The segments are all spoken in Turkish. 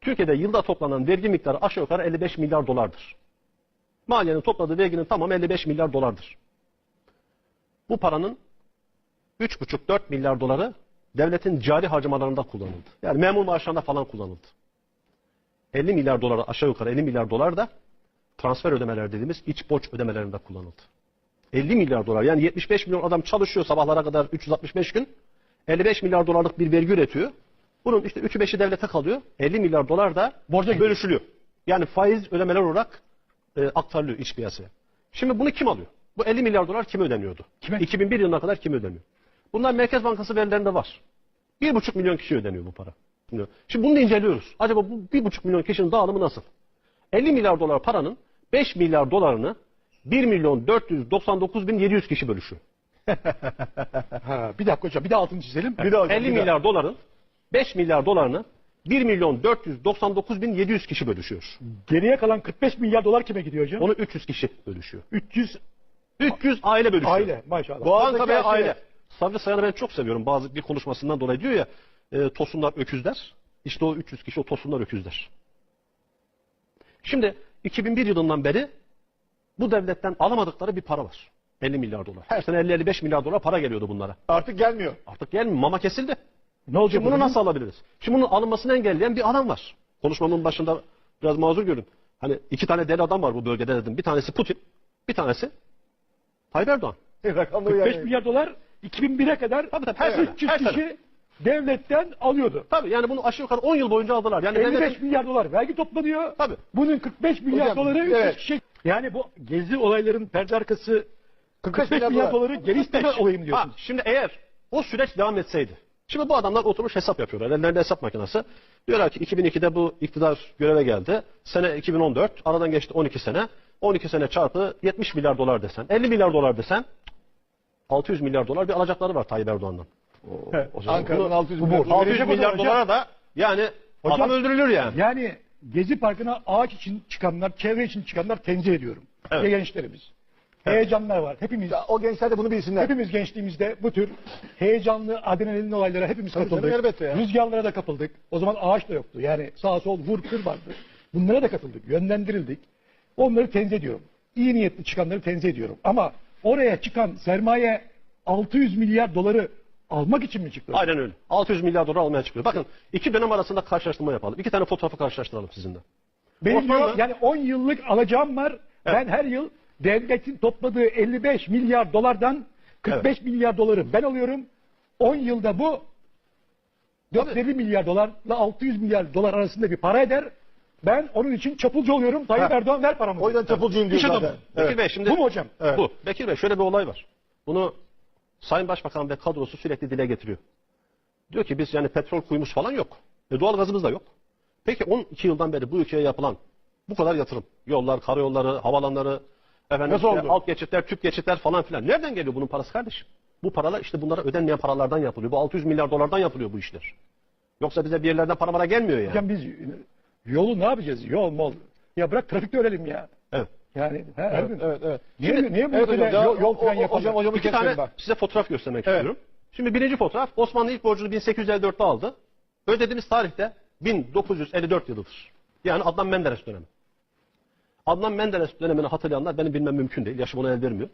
Türkiye'de yılda toplanan vergi miktarı aşağı yukarı 55 milyar dolardır. Maliyenin topladığı verginin tamamı 55 milyar dolardır. Bu paranın 3,5-4 milyar doları devletin cari harcamalarında kullanıldı. Yani memur maaşlarında falan kullanıldı. 50 milyar dolara aşağı yukarı 50 milyar dolar da transfer ödemeler dediğimiz iç borç ödemelerinde kullanıldı. 50 milyar dolar yani 75 milyon adam çalışıyor sabahlara kadar 365 gün 55 milyar dolarlık bir vergi üretiyor. Bunun işte 3'ü 5'i devlete kalıyor. 50 milyar dolar da Borca bölüşülüyor. Yani faiz ödemeler olarak e, aktarılıyor iç piyasaya. Şimdi bunu kim alıyor? Bu 50 milyar dolar kime ödeniyordu? Kime? 2001 yılına kadar kim ödeniyor? Bunlar Merkez Bankası verilerinde var. 1,5 milyon kişi ödeniyor bu para. Şimdi, şimdi bunu da inceliyoruz. Acaba bu 1,5 milyon kişinin dağılımı nasıl? 50 milyar dolar paranın 5 milyar dolarını 1 milyon 499 bin 700 kişi bölüşüyor. Ha, bir dakika hocam bir de altını çizelim. Bir daha hocam, 50 bir daha. milyar doların 5 milyar dolarını 1 milyon 499 bin 700 kişi bölüşüyor. Geriye kalan 45 milyar dolar kime gidiyor hocam? Onu 300 kişi bölüşüyor. 300 300 aile bölüşüyor. aile maşallah. Boğaz- Banka ve aile. Savcı Sayan'ı ben çok seviyorum. Bazı bir konuşmasından dolayı diyor ya e, tosunlar öküzler. İşte o 300 kişi o tosunlar öküzler. Şimdi 2001 yılından beri bu devletten alamadıkları bir para var. 50 milyar dolar. Her sene 50-55 milyar dolar para geliyordu bunlara. Artık gelmiyor. Artık gelmiyor. Mama kesildi. Ne olacak Şimdi bunu nasıl alabiliriz? Şimdi bunun alınmasını engelleyen bir adam var. Konuşmamın başında biraz mazur görün. Hani iki tane deli adam var bu bölgede dedim. Bir tanesi Putin, bir tanesi Tayyip Erdoğan. Rakamları 45 yani. milyar dolar 2001'e kadar Tabii tabii, her sene, 300 her kişi sene. devletten alıyordu. Tabii yani bunu aşağı yukarı 10 yıl boyunca aldılar. Yani 55 devletin- milyar dolar vergi toplanıyor. Tabii. Bunun 45 milyar Hocam, doları 300 evet. kişi. Yani bu gezi olayların perde arkası 45 milyar milyar, dolar. doları geri isteme olayı mı Ha, diyorsunuz? şimdi eğer o süreç devam etseydi. Şimdi bu adamlar oturmuş hesap yapıyorlar. Ellerinde hesap makinesi. Diyorlar ki 2002'de bu iktidar göreve geldi. Sene 2014. Aradan geçti 12 sene. 12 sene çarpı 70 milyar dolar desen. 50 milyar dolar desen 600 milyar dolar bir alacakları var Tayyip Erdoğan'dan. O zaman Ankara'nın bunu- 600 bu milyar borç. dolar. 600 Verecek o milyar dolara da yani Hocam- adam öldürülür yani. Yani gezi parkına ağaç için çıkanlar, çevre için çıkanlar tenzih ediyorum. Evet. Ve gençlerimiz. Heyecanlar var. Hepimiz Ya O gençler de bunu bilsinler. Hepimiz gençliğimizde bu tür heyecanlı adrenalin olaylara hepimiz katıldık. elbette ya. Rüzgarlara da kapıldık. O zaman ağaç da yoktu. Yani sağ sol vur kır vardı. Bunlara da katıldık. Yönlendirildik. Onları tenzih ediyorum. İyi niyetli çıkanları tenzih ediyorum. Ama oraya çıkan sermaye 600 milyar doları almak için mi çıktı? Aynen öyle. 600 milyar dolar almaya çıkıyor. Bakın iki dönem arasında karşılaştırma yapalım. İki tane fotoğrafı karşılaştıralım sizinle. Benim Osmanlı- diyor, yani 10 yıllık alacağım var. Ben her yıl devletin topladığı 55 milyar dolardan 45 milyar doları ben alıyorum. 10 yılda bu 450 milyar dolarla 600 milyar dolar arasında bir para eder. Ben onun için çapulcu oluyorum. Tayyip Ha. Erdoğan ver paramı. O yüzden çapulcuyum diyor zaten. Bekir Evet. Bey şimdi Bu mu hocam? Evet. Bu. Bekir Bey şöyle bir olay var. Bunu Sayın Başbakan ve kadrosu sürekli dile getiriyor. Diyor ki biz yani petrol kuyumuz falan yok. E, doğal gazımız da yok. Peki 12 yıldan beri bu ülkeye yapılan bu kadar yatırım. Yollar, karayolları, havalanları, efendim Nasıl işte oldu? alt geçitler, tüp geçitler falan filan. Nereden geliyor bunun parası kardeşim? Bu paralar işte bunlara ödenmeyen paralardan yapılıyor. Bu 600 milyar dolardan yapılıyor bu işler. Yoksa bize bir yerlerden para para gelmiyor yani. Hocam biz yolu ne yapacağız? Yol mol. Ya bırak trafikte ölelim ya. Evet. Yani her, her gün. Evet, evet. Niye, Şimdi- niye bu Evet hocam, yol, yol o- yapalım? Hocam İki tane bak. size fotoğraf göstermek Evet. istiyorum. Şimdi birinci fotoğraf Osmanlı ilk borcunu 1854'te aldı. Ödediğimiz tarihte 1954 yılıdır. Yani Adnan Menderes dönemi. Adnan Menderes dönemini hatırlayanlar benim bilmem mümkün değil. Yaşım ona el vermiyor.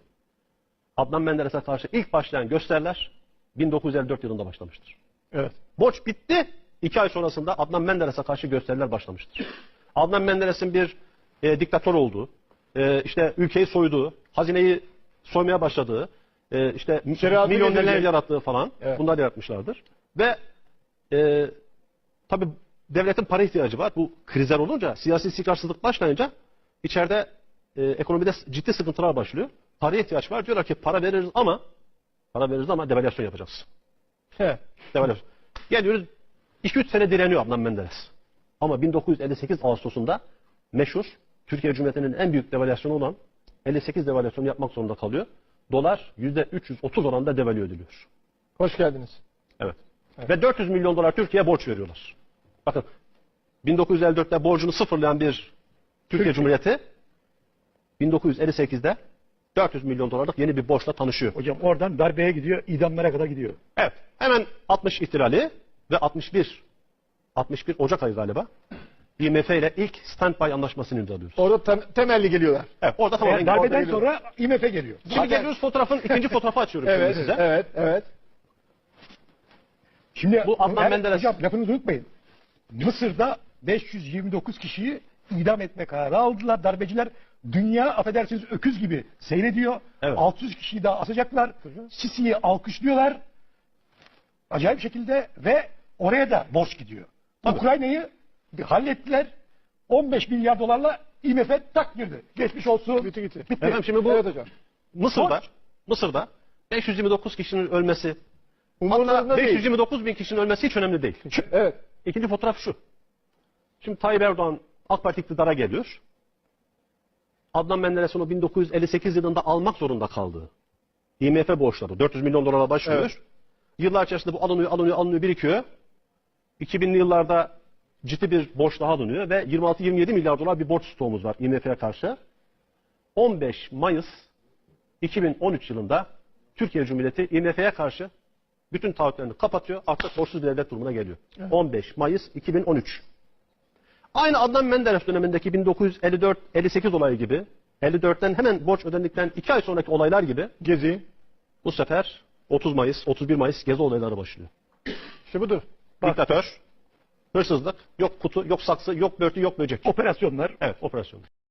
Adnan Menderes'e karşı ilk başlayan gösteriler 1954 yılında başlamıştır. Evet. Borç bitti. İki ay sonrasında Adnan Menderes'e karşı gösteriler başlamıştır. Adnan Menderes'in bir e, diktatör olduğu, e, işte ülkeyi soyduğu, hazineyi soymaya başladığı, e, işte Şeriatı milyonerler yarattığı falan Evet. bunlar yaratmışlardır. Ve e, tabi devletin para ihtiyacı var. Bu krizler olunca, siyasi istikrarsızlık başlayınca içeride e, ekonomide ciddi sıkıntılar başlıyor. Paraya ihtiyaç var. Diyorlar ki para veririz ama para veririz ama devalüasyon yapacağız. He. Devalüasyon. Geliyoruz 2-3 sene direniyor Adnan Menderes. Ama 1958 Ağustos'unda meşhur Türkiye Cumhuriyeti'nin en büyük devalüasyonu olan 58 devalüasyonu yapmak zorunda kalıyor. Dolar %330 oranında devalüe ediliyor. Hoş geldiniz. Evet. Ve 400 milyon dolar Türkiye'ye borç veriyorlar. Bakın 1954'te borcunu sıfırlayan bir Türkiye Cumhuriyeti 1958'de 400 milyon dolarlık yeni bir borçla tanışıyor. Hocam oradan darbeye gidiyor, idamlara kadar gidiyor. Evet. Hemen 60 ihtilali ve 61 61 Ocak ayı galiba. IMF ile ilk standby anlaşmasını imzalıyoruz. Orada tem- temelli geliyorlar. Evet, orada tamamen Yani darbeden orada sonra IMF geliyor. Şimdi Zaten- geliyoruz fotoğrafın ikinci fotoğrafı açıyorum şimdi Evet, size. evet, evet. Şimdi Bu Adnan Menderes- Hocam lafınızı unutmayın. Mısır'da 529 kişiyi idam etme kararı aldılar darbeciler. Dünya affedersiniz öküz gibi seyrediyor. Evet. 600 kişiyi daha asacaklar. Sisi'yi alkışlıyorlar. Acayip şekilde ve oraya da borç gidiyor. Tabii. Ukrayna'yı hallettiler. 15 milyar dolarla IMF tak girdi. Geçmiş olsun. Bitti gitti. Bitti. Efendim şimdi bu Evet. Mısır'da. Mısır'da 529 kişinin ölmesi, hatta Umurlarında değil. 529 bin kişinin ölmesi hiç önemli değil. Evet. İkinci fotoğraf şu. Şimdi Tayyip Erdoğan AK Parti iktidara geliyor. Adnan Menderes onu 1958 yılında almak zorunda kaldı. IMF borçları 400 milyon dolara başlıyor. Evet. Yıllar içerisinde bu alınıyor, alınıyor, alınıyor, birikiyor. 2000'li yıllarda ciddi bir borç daha alınıyor ve 26-27 milyar dolar bir borç stoğumuz var IMF'ye karşı. 15 Mayıs 2013 yılında Türkiye Cumhuriyeti IMF'ye karşı bütün taahhütlerini kapatıyor. Artık borçsuz bir devlet durumuna geliyor. 15 Mayıs 2013. Aynı Adnan Menderes dönemindeki 1954-58 olayı gibi 54'ten hemen borç ödendikten 2 ay sonraki olaylar gibi Gezi. bu sefer 30 Mayıs, 31 Mayıs gezi olayları başlıyor. İşte budur. Diktatör, hırsızlık, yok kutu, yok saksı, yok börtü, yok böcek. Operasyonlar. Evet, operasyon.